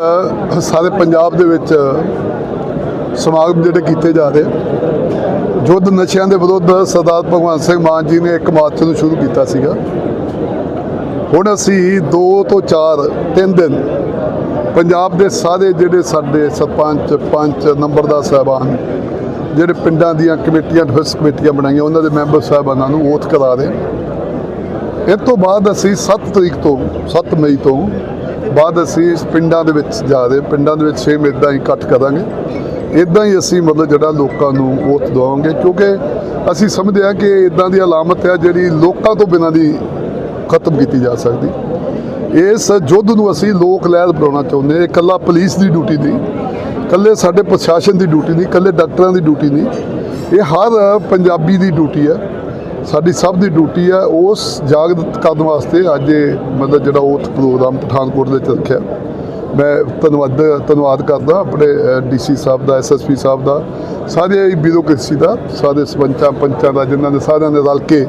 ਸਾਰੇ ਪੰਜਾਬ ਦੇ ਵਿੱਚ ਸਮਾਗਮ ਜਿਹੜੇ ਕੀਤੇ ਜਾ ਰਹੇ ਯੁੱਧ ਨਸ਼ਿਆਂ ਦੇ ਵਿਰੁੱਧ ਸਰਦਾਰ ਭਗਵੰਤ ਸਿੰਘ ਮਾਨ ਜੀ ਨੇ ਇੱਕ ਮਾਰਚ ਨੂੰ ਸ਼ੁਰੂ ਕੀਤਾ ਸੀਗਾ ਹੁਣ ਅਸੀਂ 2 ਤੋਂ 4 3 ਦਿਨ ਪੰਜਾਬ ਦੇ ਸਾਰੇ ਜਿਹੜੇ ਸਾਡੇ ਸਰਪੰਚ, ਪੰਚ, ਨੰਬਰਦਾਰ ਸਾਹਿਬਾਨ, ਜਿਹੜੇ ਪਿੰਡਾਂ ਦੀਆਂ ਕਮੇਟੀਆਂ ਡਿਫੈਂਸ ਕਮੇਟੀਆਂ ਬਣਾਈਆਂ, ਉਹਨਾਂ ਦੇ ਮੈਂਬਰ ਸਾਹਿਬਾਨਾਂ ਨੂੰ ਓਥ ਕਰਾ ਰਹੇ ਹਾਂ। ਇਸ ਤੋਂ ਬਾਅਦ ਅਸੀਂ 7 ਤਰੀਕ ਤੋਂ 7 ਮਈ ਤੋਂ ਬਾਅਦ ਅਸੀਂ ਪਿੰਡਾਂ ਦੇ ਵਿੱਚ ਜਾ ਰਹੇ ਪਿੰਡਾਂ ਦੇ ਵਿੱਚ ਸੇਮ ਇਦਾਂ ਹੀ ਇਕੱਠ ਕਰਾਂਗੇ। ਇਦਾਂ ਹੀ ਅਸੀਂ ਮਤਲਬ ਜਿਹੜਾ ਲੋਕਾਂ ਨੂੰ ਉਹ ਦਵਾਵਾਂਗੇ ਕਿਉਂਕਿ ਅਸੀਂ ਸਮਝਦੇ ਹਾਂ ਕਿ ਇਦਾਂ ਦੀ ਅਲਾਮਤ ਹੈ ਜਿਹੜੀ ਲੋਕਾਂ ਤੋਂ ਬਿਨਾਂ ਦੀ ਖਤਮ ਕੀਤੀ ਜਾ ਸਕਦੀ। ਇਸ ਯੁੱਧ ਨੂੰ ਅਸੀਂ ਲੋਕ ਲਹਿਰ ਬਣਾਉਣਾ ਚਾਹੁੰਦੇ ਹਾਂ। ਇਕੱਲਾ ਪੁਲਿਸ ਦੀ ਡਿਊਟੀ ਨਹੀਂ। ਇਕੱਲੇ ਸਾਡੇ ਪ੍ਰਸ਼ਾਸਨ ਦੀ ਡਿਊਟੀ ਨਹੀਂ। ਇਕੱਲੇ ਡਾਕਟਰਾਂ ਦੀ ਡਿਊਟੀ ਨਹੀਂ। ਇਹ ਹਰ ਪੰਜਾਬੀ ਦੀ ਡਿਊਟੀ ਹੈ। ਸਾਡੀ ਸਭ ਦੀ ਡਿਊਟੀ ਹੈ ਉਸ ਜਾਗਰਤ ਕਰਨ ਵਾਸਤੇ ਅੱਜ ਇਹ ਮਤਲਬ ਜਿਹੜਾ ਉਹ ਪ੍ਰੋਗਰਾਮ ਪਠਾਨਕੋਟ ਦੇ ਵਿੱਚ ਰੱਖਿਆ। ਮੈਂ ਧੰਨਵਾਦ ਧੰਨਵਾਦ ਕਰਦਾ ਆਪਣੇ ਡੀਸੀ ਸਾਹਿਬ ਦਾ ਐਸਐਸਪੀ ਸਾਹਿਬ ਦਾ, ਸਾਰੇ ਬਿਊਰੋਕ੍ਰੇਸੀ ਦਾ, ਸਾਰੇ ਸਰਪੰਚਾਂ, ਪੰਚਾਂ ਦਾ, ਜਿਨ੍ਹਾਂ ਨੇ ਸਾਰਿਆਂ ਨੇ ਰਲ ਕੇ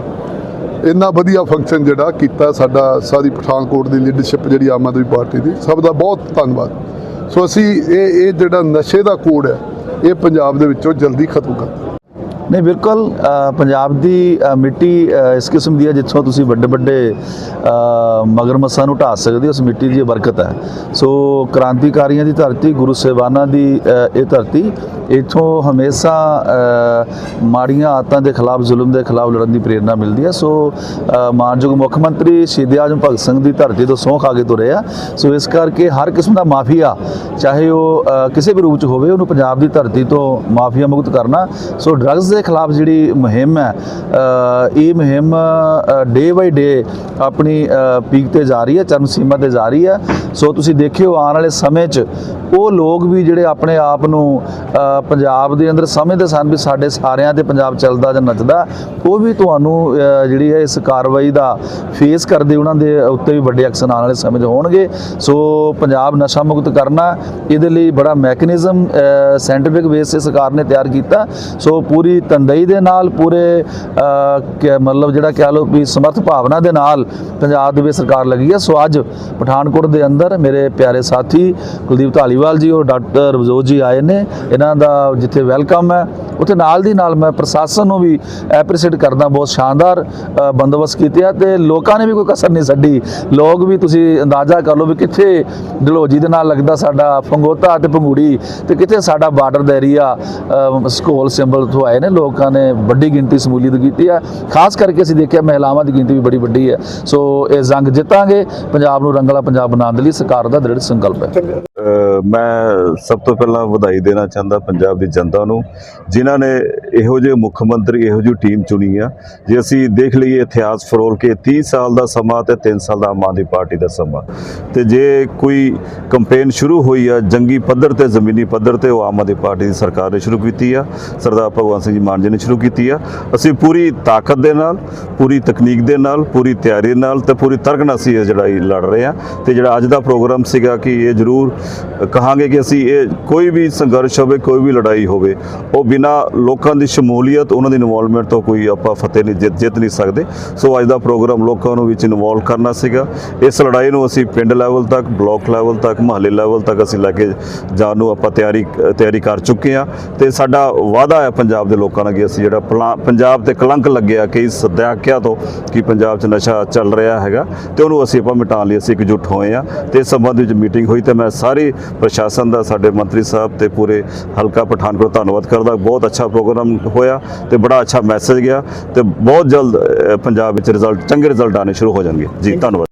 ਇੰਨਾ ਵਧੀਆ ਫੰਕਸ਼ਨ ਜਿਹੜਾ ਕੀਤਾ ਸਾਡਾ, ਸਾਰੀ ਪਠਾਨਕੋਟ ਦੀ ਲੀਡਰਸ਼ਿਪ ਜਿਹੜੀ ਆਮ ਆਦਮੀ ਪਾਰਟੀ ਦੀ, ਸਭ ਦਾ ਬਹੁਤ ਧੰਨਵਾਦ। ਸੋ ਅਸੀਂ ਇਹ ਇਹ ਜਿਹੜਾ ਨਸ਼ੇ ਦਾ ਕੋਡ ਹੈ, ਇਹ ਪੰਜਾਬ ਦੇ ਵਿੱਚੋਂ ਜਲਦੀ ਖਤਮ ਕਰ ਨਹੀਂ ਬਿਲਕੁਲ ਪੰਜਾਬ ਦੀ ਮਿੱਟੀ ਇਸ ਕਿਸਮ ਦੀ ਹੈ ਜਿੱਥੋਂ ਤੁਸੀਂ ਵੱਡੇ ਵੱਡੇ ਅ, ਮਗਰਮੱਛਾਂ ਨੂੰ ਢਾ ਸਕਦੇ ਹੋ ਉਸ ਮਿੱਟੀ ਦੀ ਬਰਕਤ ਹੈ। ਸੋ ਕ੍ਰਾਂਤੀਕਾਰੀਆਂ ਦੀ ਧਰਤੀ ਗੁਰੂ ਸਾਹਿਬਾਨਾਂ ਦੀ ਇਹ ਧਰਤੀ ਇਥੋਂ ਹਮੇਸ਼ਾ ਮਾੜੀਆਂ ਆਦਤਾਂ ਦੇ ਖਿਲਾਫ ਜ਼ੁਲਮ ਦੇ ਖਿਲਾਫ ਲੜਨ ਦੀ ਪ੍ਰੇਰਣਾ ਮਿਲਦੀ ਹੈ। ਸੋ ਮਾਨਯੋਗ ਮੁੱਖ ਮੰਤਰੀ ਸ਼ਹੀਦ ਆਜਮ ਭਗਤ ਸਿੰਘ ਦੀ ਧਰਤੀ ਤੋਂ ਸੌਂਖ ਖਾ ਕੇ ਤੁਰੇ ਆ। ਸੋ ਇਸ ਕਰਕੇ ਹਰ ਕਿਸਮ ਦਾ ਮਾਫੀਆ ਚਾਹੇ ਉਹ ਕਿਸੇ ਵੀ ਰੂਪ ਚ ਹੋਵੇ ਉਹਨੂੰ ਪੰਜਾਬ ਦੀ ਧਰਤੀ ਤੋਂ ਮਾਫੀਆ ਮੁਕਤ ਕਰਨਾ। ਸੋ ਡਰੱਗਸ ਦੇ ਖਿਲਾਫ ਜਿਹੜੀ ਮੁਹਿੰਮ ਹੈ ਇਹ ਮੁਹਿੰਮ ਡੇ ਬਾਈ ਡੇ ਆਪਣੀ ਪੀਕ ਤੇ ਜਾ ਰਹੀ ਹੈ, ਚਰਮ ਸੀਮਾ ਤੇ ਜਾ ਰਹੀ ਹੈ। ਸੋ ਤੁਸੀਂ ਦੇਖਿਓ, ਆਉਣ ਵਾਲੇ ਸਮੇਂ 'ਚ ਉਹ ਲੋਕ ਵੀ ਜਿਹੜੇ ਆਪਣੇ ਆਪ ਨੂੰ ਪੰਜਾਬ ਦੇ ਅੰਦਰ ਸਮਝਦੇ ਸਨ ਵੀ ਸਾਡੇ ਸਾਰਿਆਂ ਤੇ ਪੰਜਾਬ ਚੱਲਦਾ ਜਾਂ ਨੱਚਦਾ, ਉਹ ਵੀ ਤੁਹਾਨੂੰ ਜਿਹੜੀ ਹੈ ਇਸ ਕਾਰਵਾਈ ਦਾ ਫੇਸ ਕਰਦੇ ਉਹਨਾਂ ਦੇ ਉੱਤੇ ਵੀ ਵੱਡੇ ਐਕਸ਼ਨ ਆਉਣ ਵਾਲੇ ਸਮੇਂ 'ਚ ਹੋਣਗੇ। ਸੋ ਪੰਜਾਬ ਨਸ਼ਾ ਮੁਕਤ ਕਰਨਾ, ਇਹਦੇ ਲਈ ਬੜਾ ਮੈਕੈਨਿਜ਼ਮ ਸਾਇੰਟਿਫਿਕ ਬੇਸ ਤੇ ਸਰਕਾਰ ਨੇ ਤਿਆਰ ਕੀਤਾ। ਸੋ ਪੂਰੀ ਤੰਦਈ ਦੇ ਨਾਲ ਪੂਰੇ ਅ, ਮਤਲਬ ਜਿਹੜਾ ਕਹਿ ਲਓ ਵੀ ਸਮਰਥ ਭਾਵਨਾ ਦੇ ਨਾਲ ਪੰਜਾਬ ਦੇ ਵਿੱਚ ਸਰਕਾਰ ਲੱਗੀ ਹੈ। ਸੋ ਅੱਜ ਪਠਾਨਕੋਟ ਦੇ ਅੰਦਰ ਮੇਰੇ ਪਿਆਰੇ ਸਾਥੀ ਕੁਲਦੀਪ ਢਾਲੀਵਾਲ ਜੀ ਔਰ ਡਾਕਟਰ ਰਵਜੋਤ ਜੀ ਆਏ ਨੇ। ਇਹਨਾਂ ਦਾ ਜਿੱਥੇ ਵੈਲਕਮ ਹੈ। ਉੱਥੇ ਨਾਲ ਦੀ ਨਾਲ ਮੈਂ ਪ੍ਰਸ਼ਾਸਨ ਨੂੰ ਵੀ ਐਪਰੀਸ਼ੀਏਟ ਕਰਦਾ ਬਹੁਤ ਸ਼ਾਨਦਾਰ ਬੰਦੋਬਸਤ ਕੀਤੇ ਆ ਤੇ ਲੋਕਾਂ ਨੇ ਵੀ ਕੋਈ ਕਸਰ ਨਹੀਂ ਛੱਡੀ। ਲੋਕ ਵੀ ਤੁਸੀਂ ਅੰਦਾਜ਼ਾ ਕਰ ਲਓ ਵੀ ਕਿੱਥੇ ਡਲਹੌਜੀ ਦੇ ਨਾਲ ਲੱਗਦਾ ਸਾਡਾ ਫੰਗੋਤਾ ਤੇ ਪੰਗੂੜੀ ਤੇ ਕਿੱਥੇ ਸਾਡਾ ਬਾਰਡਰ ਦਾ ਏਰੀਆ ਸਕੋਲ ਸਿੰਬਲ ਤੋਂ ਆਏ ਨੇ। ਲੋਕਾਂ ਨੇ ਵੱਡੀ ਗਿਣਤੀ ਸਮੂਲੀਅਤ ਕੀਤੀ ਆ ਖਾਸ ਕਰਕੇ ਅਸੀਂ ਦੇਖਿਆ ਮਹਿਲਾਵਾਂ ਦੀ ਗਿਣਤੀ ਵੀ ਬੜੀ ਵੱਡੀ ਹੈ। ਸੋ ਇਹ ਜੰਗ ਜਿੱਤਾਂਗੇ, ਪੰਜਾਬ ਨੂੰ ਰੰਗਲਾ ਪੰਜਾਬ ਬਣਾਉਣ ਦੇ ਲਈ ਸਰਕਾਰ ਦਾ ਦ੍ਰਿੜ ਸੰਕਲਪ ਹੈ। ਮੈਂ ਸਭ ਤੋਂ ਪਹਿਲਾਂ ਵਧਾਈ ਦੇਣਾ ਚਾਹੁੰਦਾ ਪੰਜਾਬ ਦੀ ਜਨਤਾ ਨੂੰ, ਜਿਨ੍ਹਾਂ ਨੇ ਇਹੋ ਜਿਹੇ ਮੁੱਖ ਮੰਤਰੀ, ਇਹੋ ਜਿਹੀ ਟੀਮ ਚੁਣੀ ਆ, ਜੇ ਅਸੀਂ ਦੇਖ ਲਈਏ ਇਤਿਹਾਸ ਫਰੋਲ ਕੇ 30 ਸਾਲ ਦਾ ਸਮਾਂ ਤੇ 3 ਸਾਲ ਦਾ ਆਮ ਆਦਮੀ ਪਾਰਟੀ ਦਾ ਸਮਾਂ। ਤੇ ਜੇ ਕੋਈ ਕੰਪੇਨ ਸ਼ੁਰੂ ਹੋਈ ਆ, ਜੰਗੀ ਪੱਧਰ ਤੇ, ਜ਼ਮੀਨੀ ਪੱਧਰ ਤੇ, ਉਹ ਆਮ ਆਦਮੀ ਪਾਰਟੀ ਦੀ ਸਰਕਾਰ ਨੇ ਸ਼ੁਰੂ ਕੀਤੀ ਆ, ਸਰਦਾਰ ਭਗਵੰਤ ਸਿੰਘ ਜੀ ਮਾਨ ਜੀ ਨੇ ਸ਼ੁਰੂ ਕੀਤੀ ਆ, ਅਸੀਂ ਪੂਰੀ ਤਾਕਤ ਦੇ ਨਾਲ, ਪੂਰੀ ਤਕਨੀਕ ਦੇ ਨਾਲ, ਪੂਰੀ ਤਿਆਰੀ ਨਾਲ ਤੇ ਪੂਰੀ ਤਰਕ ਨਾਲ ਅਸੀਂ ਇਹ ਲੜਾਈ ਲੜ ਰਹੇ ਆ। ਤੇ ਜਿਹੜਾ ਅੱਜ ਦਾ ਪ੍ਰੋਗਰਾਮ ਸੀਗਾ ਕਿ ਇਹ ਜ਼ਰੂਰ ਕਹਾਂਗੇ ਕਿ ਅਸੀਂ ਇਹ ਕੋਈ ਵੀ ਸੰਘਰਸ਼ ਹੋਵੇ, ਕੋਈ ਵੀ ਲੜਾਈ ਹੋਵੇ, ਉਹ ਬਿਨਾ ਲੋਕਾਂ ਦੀ ਸ਼ਮੂਲੀਅਤ, ਉਹਨਾਂ ਦੀ ਇਨਵੋਲਵਮੈਂਟ ਤੋਂ ਕੋਈ ਆਪਾਂ ਫਤਿਹ ਨਹੀਂ ਜਿੱਤ ਜਿੱਤ ਨਹੀਂ ਸਕਦੇ। ਸੋ ਅੱਜ ਦਾ ਪ੍ਰੋਗਰਾਮ ਲੋਕਾਂ ਨੂੰ ਵਿੱਚ ਇਨਵੋਲਵ ਕਰਨਾ ਸੀਗਾ। ਇਸ ਲੜਾਈ ਨੂੰ ਅਸੀਂ ਪਿੰਡ ਲੈਵਲ ਤੱਕ ਬਲਾਕ ਲੈਵਲ ਤੱਕ, ਮਹੱਲੇ ਲੈਵਲ ਤੱਕ ਅਸੀਂ ਲੈ ਕੇ ਜਾਣ ਨੂੰ ਆਪਾਂ ਤਿਆਰੀ ਤਿਆਰੀ ਕਰ ਚੁੱਕੇ ਆ ਤੇ ਸਾਡਾ ਵਾਅਦਾ ਹੈ ਪੰਜਾਬ ਦੇ ਲੋਕਾਂ ਨਾਲ ਕਿ ਅਸੀਂ ਜਿਹੜਾ ਪਲਾ- ਪੰਜਾਬ ਤੇ ਕਲੰਕ ਲੱਗਿਆ ਕਿ ਇਸ ਦਹਾਕਿਆਂ ਤੋਂ ਕਿ ਪੰਜਾਬ 'ਚ ਨਸ਼ਾ ਚੱਲ ਰਿਹਾ ਹੈਗਾ। ਤੇ ਉਹਨੂੰ ਅਸੀਂ ਆਪਾਂ ਮਿਟਾਉਣ ਲਈ ਅਸੀਂ ਇਕਜੁੱਟ ਹੋਏ ਆ ਤੇ ਇਸ ਸੰਬੰਧ ਵਿੱਚ ਮੀਟਿੰਗ ਹੋਈ ਤੇ ਮੈਂ ਸਾਰੇ ਪ੍ਰਸ਼ਾਸਨ ਦਾ, ਸਾਡੇ ਮੰਤਰੀ ਸਾਹਿਬ ਤੇ ਪੂਰੇ ਹਲਕਾ ਪਠਾਨਕੋਟ ਧੰਨਵਾਦ ਕਰਦਾ। ਬਹੁਤ ਅੱਛਾ ਪ੍ਰੋਗਰਾਮ ਹੋਇਆ ਤੇ ਬੜਾ ਅੱਛਾ ਮੈਸੇਜ ਗਿਆ ਤੇ ਬਹੁਤ ਜਲਦ ਪੰਜਾਬ ਵਿੱਚ ਰਿਜ਼ਲਟ, ਚੰਗੇ ਰਿਜ਼ਲਟ ਆਣੇ ਸ਼ੁਰੂ ਹੋ ਜਾਣਗੇ। ਜੀ, ਧੰਨਵਾਦ।